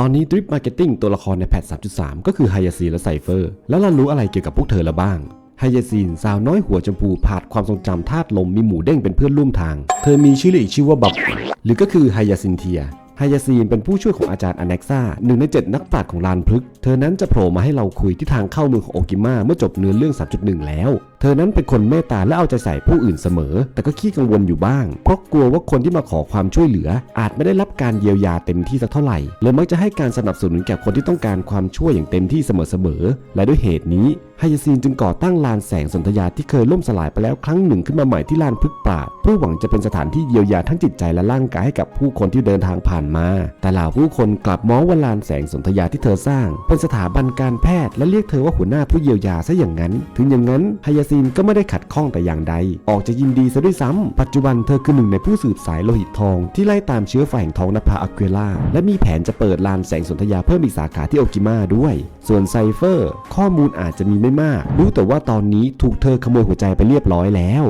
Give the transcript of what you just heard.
ตอนนี้ Drip Marketing ตัวละครในแพท 3.3 ก็คือไฮยาซีและไซเฟอร์ แล้วเรารู้อะไรเกี่ยวกับพวกเธอล้วบ้างไฮยาซีนสาวน้อยหัวชมพูผาดความทรงจำธาตุลมมีหมูเด้งเป็นเพื่อนร่วมทาง เธอมีชื่อเรียกอีกชื่อว่าบับ หรือก็คือไฮยาซินเทียไฮยาซีนเป็นผู้ช่วยของอาจารย์อเน็กซ่าหนึ่งในเจ็ดนักปราชญ์ของลานพฤกษ์เธอนั้นจะโผล่มาให้เราคุยที่ทางเข้าเมืองของโอกิมาเมื่อจบเนื้อเรื่อง 3.1 แล้ว เธอนั้นเป็นคนเมตตาและเอาใจใส่ผู้อื่นเสมอ แต่ก็ขี้กังวลอยู่บ้าง เพราะกลัวว่าคนที่มาขอความช่วยเหลือ อาจไม่ได้รับการเยียวยาเต็มที่สักเท่าไหร่เลยมักจะให้การสนับสนุนแก่คนที่ต้องการความช่วยอย่างเต็มที่เสมอๆและด้วยเหตุนี้ไฮยาซีนจึงก่อตั้งลานแสงสนธยาที่เคยล่มสลายไปแล้วครั้งหนึ่งขึ้นมาใหม่ที่ลานพฤกษ์ปราดเพื่อหวังจะเป็นสถานที่เยียวยาทั้งจิตใจและร่างกายให้กับผู้คนที่เดินทางผ่านมา แต่เหล่าผู้คนกลับมองว่าลานแสงสนธยาที่เธอสร้าง เป็นสถาบันการแพทย์และเรียกเธอว่าหัวหน้าผู้เยียวยาซะอย่างนั้น ถึงอย่างนั้นไฮยาซีนก็ไม่ได้ขัดข้องแต่อย่างใด ออกจะยินดีซะด้วยซ้ำปัจจุบันเธอคือหนึ่งในผู้สืบสายโลหิตทอง ที่ไล่ตามเชื้อไฟแห่งทองนภาอควล่า และมีแผนจะเปิดลานแสงสนธยาเพิ่มอีกสาขาที่โอกิมาด้วย ส่วนไซเฟอร์ ข้อมูลอาจจะมีไม่มาก รู้แต่ว่าตอนนี้ถูกเธอขโมยหัวใจไปเรียบร้อยแล้ว